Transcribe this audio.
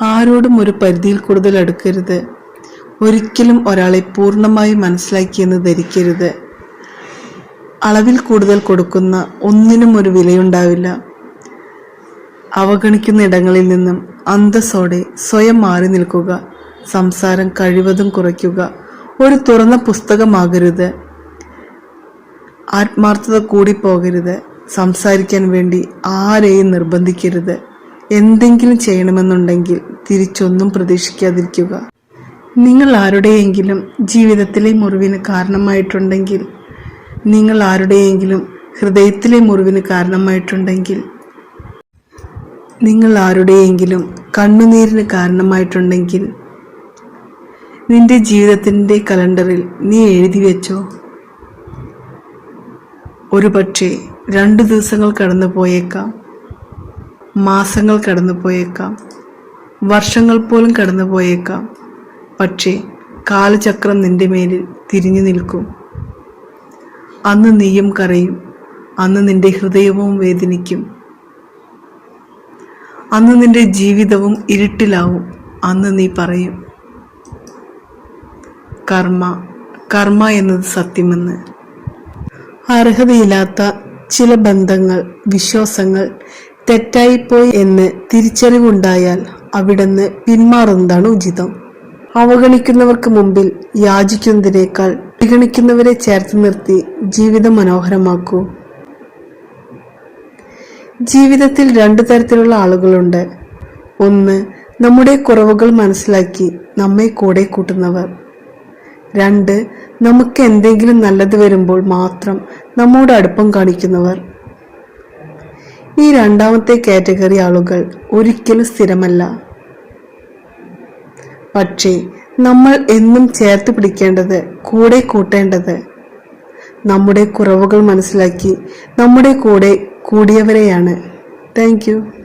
ആരോടും ഒരു പരിധിയിൽ കൂടുതൽ അടുക്കരുത്. ഒരിക്കലും ഒരാളെ പൂർണമായി മനസ്സിലാക്കിയെന്ന് ധരിക്കരുത്. അളവിൽ കൂടുതൽ കൊടുക്കുന്ന ഒന്നിനും ഒരു വിലയുണ്ടാവില്ല. അവഗണിക്കുന്ന ഇടങ്ങളിൽ നിന്നും അന്തസ്സോടെ സ്വയം മാറി നിൽക്കുക സംസാരം കഴിവതും കുറയ്ക്കുക ഒരു തുറന്ന പുസ്തകമാകരുത്. ആത്മാർത്ഥത കൂടി പോകരുത് സംസാരിക്കാൻ വേണ്ടി ആരെയും നിർബന്ധിക്കരുത്. എന്തെങ്കിലും ചെയ്യണമെന്നുണ്ടെങ്കിൽ തിരിച്ചൊന്നും പ്രതീക്ഷിക്കാതിരിക്കുക. നിങ്ങൾ ആരുടെയെങ്കിലും ജീവിതത്തിലെ മുറിവിന് കാരണമായിട്ടുണ്ടെങ്കിൽ നിങ്ങൾ ആരുടെയെങ്കിലും ഹൃദയത്തിലെ മുറിവിന് കാരണമായിട്ടുണ്ടെങ്കിൽ നിങ്ങൾ ആരുടെയെങ്കിലും കണ്ണുനീരിന് കാരണമായിട്ടുണ്ടെങ്കിൽ നിന്റെ ജീവിതത്തിന്റെ കലണ്ടറിൽ നീ എഴുതി വെച്ചോ? ഒരുപക്ഷെ രണ്ട് ദിവസങ്ങൾ കടന്നു പോയേക്കാം മാസങ്ങൾ കടന്നു പോയേക്കാം വർഷങ്ങൾ പോലും കടന്നു പോയേക്കാം പക്ഷേ കാലചക്രം നിന്റെ മേലിൽ തിരിഞ്ഞു നിൽക്കും. അന്ന് നീയും കരയും. അന്ന് നിന്റെ ഹൃദയവും വേദനിക്കും. അന്ന് നിന്റെ ജീവിതവും ഇരുട്ടിലാവും. അന്ന് നീ പറയും കർമ്മ കർമ്മ എന്നത് സത്യമെന്ന്. അർഹതയില്ലാത്ത ചില ബന്ധങ്ങൾ വിശ്വാസങ്ങൾ തെറ്റായിപ്പോയി എന്ന് തിരിച്ചറിവുണ്ടായാൽ അവിടുന്ന് പിന്മാറുന്നതാണ് ഉചിതം. അവഗണിക്കുന്നവർക്ക് മുമ്പിൽ യാചിക്കുന്നതിനേക്കാൾ പരിഗണിക്കുന്നവരെ ചേർത്ത് നിർത്തി ജീവിതം മനോഹരമാക്കൂ. ജീവിതത്തിൽ രണ്ടു തരത്തിലുള്ള ആളുകളുണ്ട്. ഒന്ന് നമ്മുടെ കുറവുകൾ മനസ്സിലാക്കി നമ്മെ കൂടെ കൂട്ടുന്നവർ. രണ്ട് നമുക്ക് എന്തെങ്കിലും നല്ലത് വരുമ്പോൾ മാത്രം നമ്മോട് അടുപ്പം കാണിക്കുന്നവർ. ഈ രണ്ടാമത്തെ കാറ്റഗറി ആളുകൾ ഒരിക്കലും സ്ഥിരമല്ല. പക്ഷേ നമ്മൾ എന്നും ചേർത്ത് പിടിക്കേണ്ടത് കൂടെ കൂട്ടേണ്ടത്. നമ്മുടെ കുറവുകൾ മനസ്സിലാക്കി നമ്മുടെ കൂടെ കൂടിയവരെയാണ്. താങ്ക്